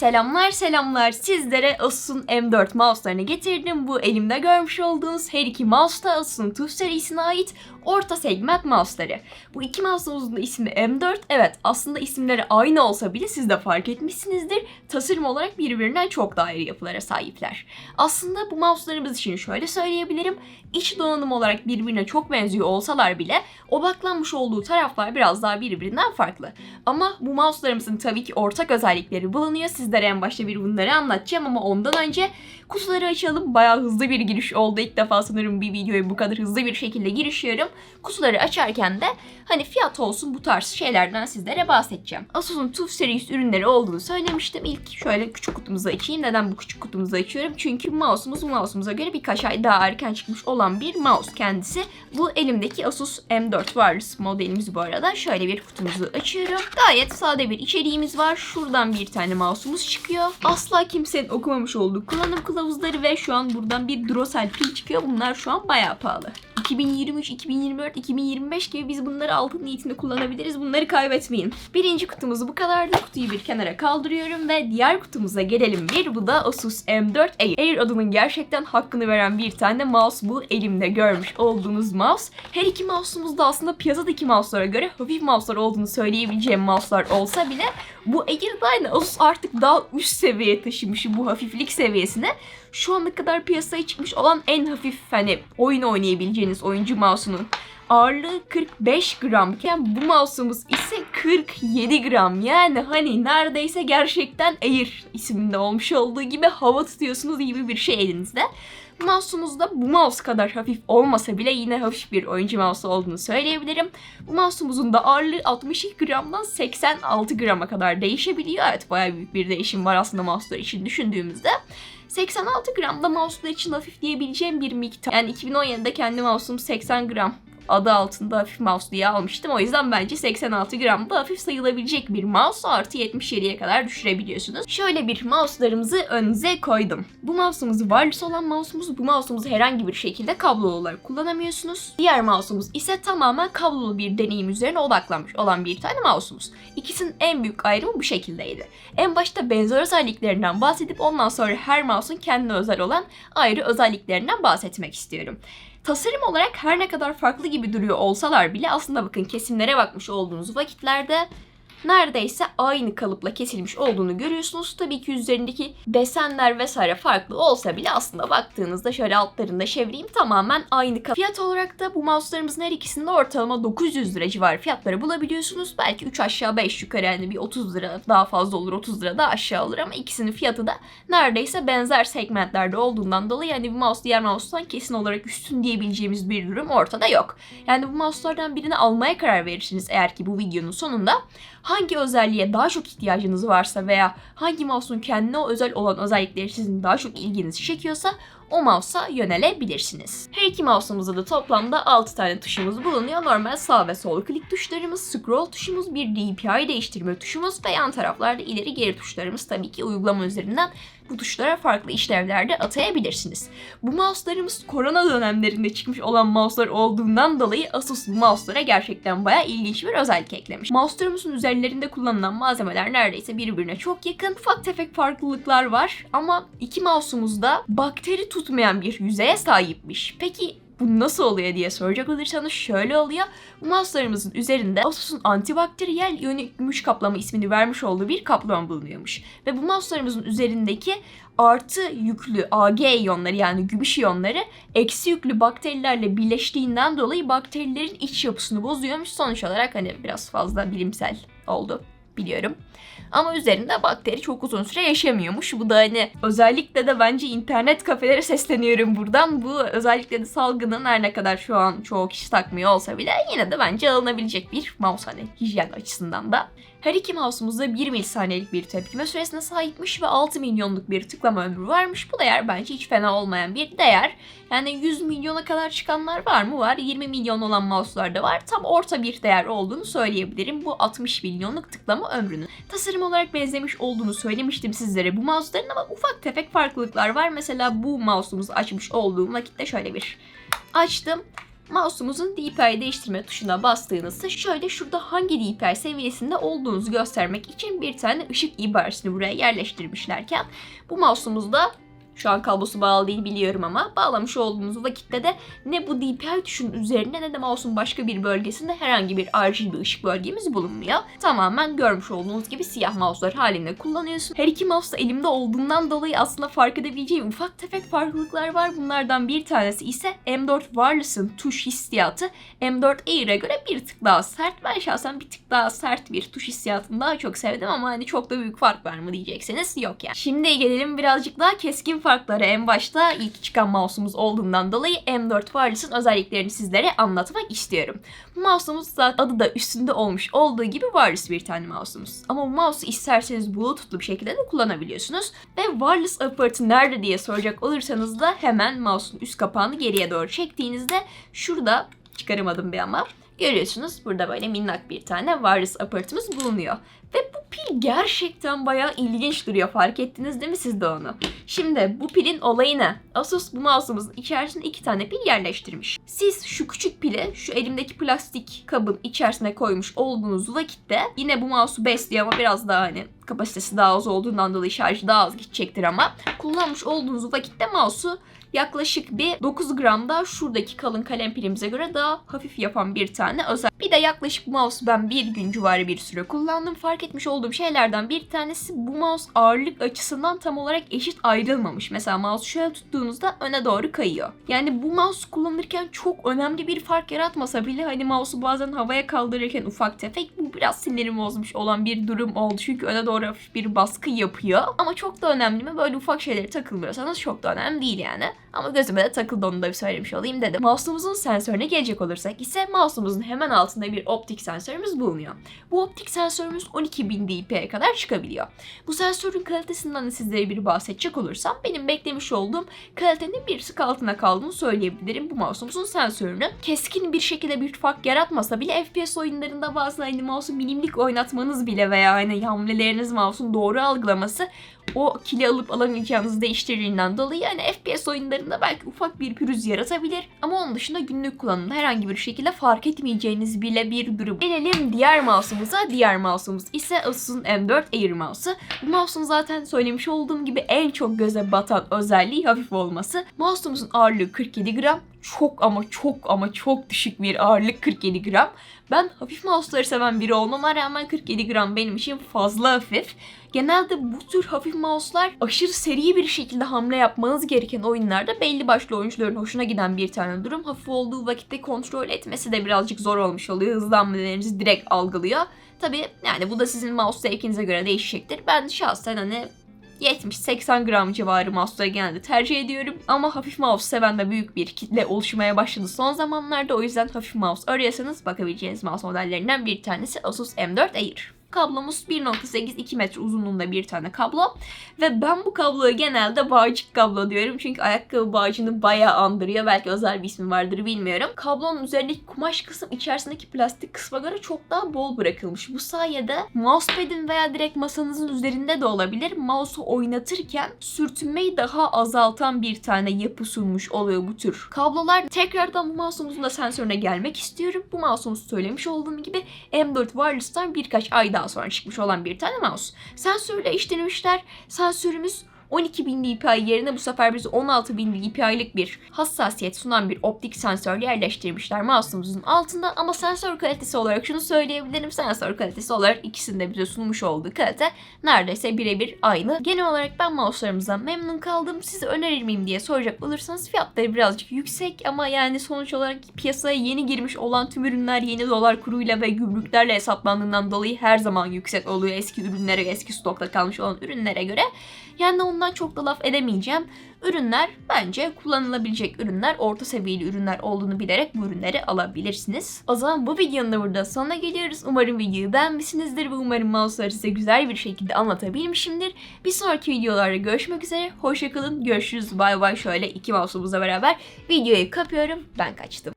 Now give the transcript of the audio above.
Selamlar selamlar sizlere Asus'un M4 mouse'larını getirdim. Bu elimde görmüş olduğunuz her iki mouse da Asus'un TUF serisine ait orta segment mouse'ları. Bu iki mouse'umuzun da ismi M4. Evet aslında isimleri aynı olsa bile siz de fark etmişsinizdir. Tasarım olarak birbirinden çok daha ayrı yapılara sahipler. Aslında bu mouse'larımız için şöyle söyleyebilirim. İç donanım olarak birbirine çok benziyor olsalar bile odaklanmış olduğu taraflar biraz daha birbirinden farklı. Ama bu mouse'larımızın tabii ki ortak özellikleri bulunuyor. Sizlere en başta bir bunları anlatacağım ama ondan önce kutuları açalım. Bayağı hızlı bir giriş oldu. İlk defa sanırım bir videoya bu kadar hızlı bir şekilde girişiyorum. Kutuları açarken de hani fiyat olsun bu tarz şeylerden sizlere bahsedeceğim. Asus'un TUF serisi ürünleri olduğunu söylemiştim. İlk şöyle küçük kutumuzu açayım. Neden bu küçük kutumuzu açıyorum? Çünkü mouse'umuz mouse'umuza göre birkaç ay daha erken çıkmış olan bir mouse kendisi. Bu elimdeki Asus M4 Wireless modelimiz bu arada. Şöyle bir kutumuzu açıyorum. Gayet sade bir içeriğimiz var. Şuradan bir tane mouse'umuz çıkıyor. Asla kimsenin okumamış olduğu kullanım kılavuzları ve şu an buradan bir Duracell pil çıkıyor. Bunlar şu an bayağı pahalı. 2023, 2024, 2025 gibi biz bunları altın niyetinde kullanabiliriz. Bunları kaybetmeyin. Birinci kutumuz bu kadardı. Kutuyu bir kenara kaldırıyorum ve diğer kutumuza gelelim. Bir bu da Asus M4 Air. Air adının gerçekten hakkını veren bir tane mouse bu. Elimde görmüş olduğunuz mouse. Her iki mouse'umuz da aslında piyasadaki mouse'lara göre hafif mouse'lar olduğunu söyleyebileceğim mouse'lar olsa bile bu Air'da aynı Asus artık daha üst seviyeye taşımış bu hafiflik seviyesine. Şu ana kadar piyasaya çıkmış olan en hafif hani oyun oynayabileceğiniz oyuncu mouse'unun ağırlığı 45 gramken bu mouse'umuz ise 47 gram. Yani hani neredeyse gerçekten Air isminde olmuş olduğu gibi hava tutuyorsunuz gibi bir şey elinizde. Mouse'umuz da bu mouse kadar hafif olmasa bile yine hafif bir oyuncu mouse olduğunu söyleyebilirim. Bu mouse'umuzun da ağırlığı 62 gramdan 86 grama kadar değişebiliyor. Evet bayağı büyük bir değişim var aslında mouse'lar için düşündüğümüzde. 86 gram da mouse'lar için hafif diyebileceğim bir miktar. Yani 2017'de kendi mouse'um 80 gram adı altında hafif mouse diye almıştım. O yüzden bence 86 gram da hafif sayılabilecek bir mouse artı 77'ye kadar düşürebiliyorsunuz. Şöyle bir mouse'larımızı önünüze koydum. Bu mouse'umuz wireless olan mouse'umuz. Bu mouse'umuzu herhangi bir şekilde kablolu olarak kullanamıyorsunuz. Diğer mouse'umuz ise tamamen kablolu bir deneyim üzerine odaklanmış olan bir tane mouse'umuz. İkisinin en büyük ayrımı bu şekildeydi. En başta benzer özelliklerinden bahsedip ondan sonra her mouse'un kendine özel olan ayrı özelliklerinden bahsetmek istiyorum. Tasarım olarak her ne kadar farklı gibi duruyor olsalar bile aslında bakın kesimlere bakmış olduğunuz vakitlerde neredeyse aynı kalıpla kesilmiş olduğunu görüyorsunuz. Tabii ki üzerindeki desenler vesaire farklı olsa bile aslında baktığınızda şöyle altlarında çevireyim tamamen aynı kalıp. Fiyat olarak da bu mouse'larımızın her ikisinde ortalama 900 lira civarı fiyatları bulabiliyorsunuz. Belki 3 aşağı 5 yukarı yani bir 30 lira daha fazla olur 30 lira daha aşağı olur ama ikisinin fiyatı da neredeyse benzer segmentlerde olduğundan dolayı yani bir mouse diğer mouse'tan kesin olarak üstün diyebileceğimiz bir durum ortada yok. Yani bu mouse'lardan birini almaya karar verirsiniz eğer ki bu videonun sonunda hangi özelliğe daha çok ihtiyacınız varsa veya hangi mouse'un kendine özel olan özellikleri sizin daha çok ilginizi çekiyorsa o mouse'a yönelebilirsiniz. Her iki mouse'umuzda da toplamda 6 tane tuşumuz bulunuyor. Normal sağ ve sol klik tuşlarımız, scroll tuşumuz, bir DPI değiştirme tuşumuz ve yan taraflarda ileri geri tuşlarımız tabii ki uygulama üzerinden bu tuşlara farklı işlevlerde atayabilirsiniz. Bu mouse'larımız korona dönemlerinde çıkmış olan mouse'lar olduğundan dolayı Asus bu mouse'lara gerçekten bayağı ilginç bir özellik eklemiş. Mouse'larımızın üzerlerinde kullanılan malzemeler neredeyse birbirine çok yakın. Ufak tefek farklılıklar var ama iki mouse'umuz da bakteri tutmayan bir yüzeye sahipmiş. Peki bu nasıl oluyor diye soracak olursanız şöyle oluyor. Bu mouse'larımızın üzerinde Asus'un antibakteriyel iyonik gümüş kaplama ismini vermiş olduğu bir kaplama bulunuyormuş. Ve bu mouse'larımızın üzerindeki artı yüklü Ag iyonları yani gümüş iyonları eksi yüklü bakterilerle birleştiğinden dolayı bakterilerin iç yapısını bozuyormuş. Sonuç olarak hani biraz fazla bilimsel oldu biliyorum. Ama üzerinde bakteri çok uzun süre yaşamıyormuş. Bu da hani özellikle de bence internet kafelere sesleniyorum buradan. Bu özellikle de salgının her ne kadar şu an çoğu kişi takmıyor olsa bile yine de bence alınabilecek bir mouse hani hijyen açısından da. Her iki mouse'umuz da 1 milisaniyelik bir tepkime süresine sahipmiş ve 6 milyonluk bir tıklama ömrü varmış. Bu değer bence hiç fena olmayan bir değer. Yani 100 milyona kadar çıkanlar var mı? Var. 20 milyon olan mouse'lar da var. Tam orta bir değer olduğunu söyleyebilirim bu 60 milyonluk tıklama ömrünün. Tasarım olarak benzemiş olduğunu söylemiştim sizlere bu mouse'ların ama ufak tefek farklılıklar var. Mesela bu mouse'umuzu açmış olduğum vakitte şöyle bir açtım. Mouse'umuzun DPI değiştirme tuşuna bastığınızda şöyle şurada hangi DPI seviyesinde olduğunuzu göstermek için bir tane ışık ibaresini buraya yerleştirmişlerken bu mouse'umuzda şu an kablosu bağlı değil biliyorum ama bağlamış olduğunuz vakitte de ne bu DPI tuşunun üzerinde ne de mouse'un başka bir bölgesinde herhangi bir RGB ışık bölgemiz bulunmuyor. Tamamen görmüş olduğunuz gibi siyah mouse'lar halinde kullanıyorsun. Her iki mouse da elimde olduğundan dolayı aslında fark edebileceğim ufak tefek farklılıklar var. Bunlardan bir tanesi ise M4 Wireless'ın tuş hissiyatı M4 Air'e göre bir tık daha sert. Ben şahsen bir tık daha sert bir tuş hissiyatını daha çok sevdim ama hani çok da büyük fark var mı diyecekseniz yok yani. Şimdi gelelim birazcık daha keskin farkları en başta ilk çıkan mouse'umuz olduğundan dolayı M4 Wireless'ın özelliklerini sizlere anlatmak istiyorum. Mouse'umuz zaten adı da üstünde olmuş olduğu gibi wireless bir tane mouse'umuz. Ama bu mouse'u isterseniz bluetooth'lu bir şekilde de kullanabiliyorsunuz. Ve wireless apartı nerede diye soracak olursanız da hemen mouse'un üst kapağını geriye doğru çektiğinizde şurada çıkaramadım bir ama görüyorsunuz burada böyle minnak bir tane wireless apartımız bulunuyor. Ve bu pil gerçekten bayağı ilginç duruyor. Fark ettiniz değil mi siz de onu? Şimdi bu pilin olayı ne? Asus bu mouse'umuzun içerisine iki tane pil yerleştirmiş. Siz şu küçük pili şu elimdeki plastik kabın içerisine koymuş olduğunuz vakitte yine bu mouse'u besliyor ama biraz daha hani kapasitesi daha az olduğundan dolayı şarjı daha az gidecektir ama kullanmış olduğunuz vakitte mouse'u yaklaşık bir 9 gram da şuradaki kalın kalem pilimize göre daha hafif yapan bir tane özel. Bir de yaklaşık bu mouse'u ben bir gün civarı bir süre kullandım. Fark etmiş olduğum şeylerden bir tanesi bu mouse ağırlık açısından tam olarak eşit ayrılmamış. Mesela mouse şöyle tuttuğunuzda öne doğru kayıyor. Yani bu mouse kullanırken çok önemli bir fark yaratmasa bile hani mouse'u bazen havaya kaldırırken ufak tefek bu biraz sinirimi bozmuş olan bir durum oldu. Çünkü öne doğru hafif bir baskı yapıyor. Ama çok da önemli mi? Böyle ufak şeyleri takılmıyorsanız çok da önemli değil yani. Ama gözüme de takıldı onu da bir söylemiş olayım dedim. Mouse'umuzun sensörüne gelecek olursak ise mouse'umuzun hemen altında bir optik sensörümüz bulunuyor. Bu optik sensörümüz 12.000 dpi'ye kadar çıkabiliyor. Bu sensörün kalitesinden de sizlere bir bahsedecek olursam benim beklemiş olduğum kalitenin bir sık altına kaldığını söyleyebilirim bu mouse'umuzun sensörünü. Keskin bir şekilde bir fark yaratmasa bile FPS oyunlarında bazen hani mouse'u milimlik oynatmanız bile veya hani hamleleriniz mouse'un doğru algılaması o kili alıp alamayacağınızı değiştirdiğinden dolayı yani FPS oyunlarında belki ufak bir pürüz yaratabilir ama onun dışında günlük kullanımda herhangi bir şekilde fark etmeyeceğiniz bile bir durum. Gelelim diğer mouse'umuza. Diğer mouse'umuz ise Asus'un M4 Air mouse'u. Bu mouse'un zaten söylemiş olduğum gibi en çok göze batan özelliği hafif olması. Mouse'umuzun ağırlığı 47 gram. Çok ama çok ama çok düşük bir ağırlık 47 gram. Ben hafif mouse'ları seven biri olmama rağmen 47 gram benim için fazla hafif. Genelde bu tür hafif mouse'lar aşırı seri bir şekilde hamle yapmanız gereken oyunlarda belli başlı oyuncuların hoşuna giden bir tane durum. Hafif olduğu vakitte kontrol etmesi de birazcık zor olmuş oluyor. Hızlı hamlelerinizi direkt algılıyor. Tabi yani bu da sizin mouse zevkinize göre değişecektir. Ben şahsen hani 70-80 gram civarı mouse'ları genelde tercih ediyorum. Ama hafif mouse seven de büyük bir kitle oluşmaya başladı son zamanlarda. O yüzden hafif mouse arıyorsanız bakabileceğiniz mouse modellerinden bir tanesi Asus M4 Air. Kablomuz 1.8-2 metre uzunluğunda bir tane kablo. Ve ben bu kabloya genelde bağcık kablo diyorum. Çünkü ayakkabı bağcını bayağı andırıyor. Belki özel bir ismi vardır bilmiyorum. Kablonun üzerindeki kumaş kısım içerisindeki plastik kısma göre çok daha bol bırakılmış. Bu sayede mousepad'in veya direkt masanızın üzerinde de olabilir. Mouse'u oynatırken sürtünmeyi daha azaltan bir tane yapı sunmuş oluyor bu tür kablolar. Tekrardan bu mouse'umuzun da sensörüne gelmek istiyorum. Bu mouse'umuz söylemiş olduğum gibi M4 Wireless'tan birkaç ay daha sonra çıkmış olan bir tane mouse. Sensörle işlemişler. Sensörümüz 12.000 dpi yerine bu sefer bize 16.000 dpi'lik bir hassasiyet sunan bir optik sensör yerleştirmişler mouse'umuzun altında ama sensör kalitesi olarak şunu söyleyebilirim. Sensör kalitesi olarak ikisinde bize sunmuş olduğu kalite neredeyse birebir aynı. Genel olarak ben mouse'larımızdan memnun kaldım. Size önerir miyim diye soracak olursanız fiyatları birazcık yüksek ama yani sonuç olarak piyasaya yeni girmiş olan tüm ürünler yeni dolar kuruyla ve gümrüklerle hesaplandığından dolayı her zaman yüksek oluyor eski ürünlere, eski stokta kalmış olan ürünlere göre. Yani ondan çok da laf edemeyeceğim. Ürünler bence kullanılabilecek ürünler, orta seviyeli ürünler olduğunu bilerek bu ürünleri alabilirsiniz. O zaman bu videonun da burada sonuna geliyoruz. Umarım videoyu beğenmişsinizdir ve umarım mouse'ları size güzel bir şekilde anlatabilmişimdir. Bir sonraki videolarda görüşmek üzere. Hoşçakalın. Görüşürüz. Bay bay. Şöyle iki mouse'umuzla beraber videoyu kapıyorum. Ben kaçtım.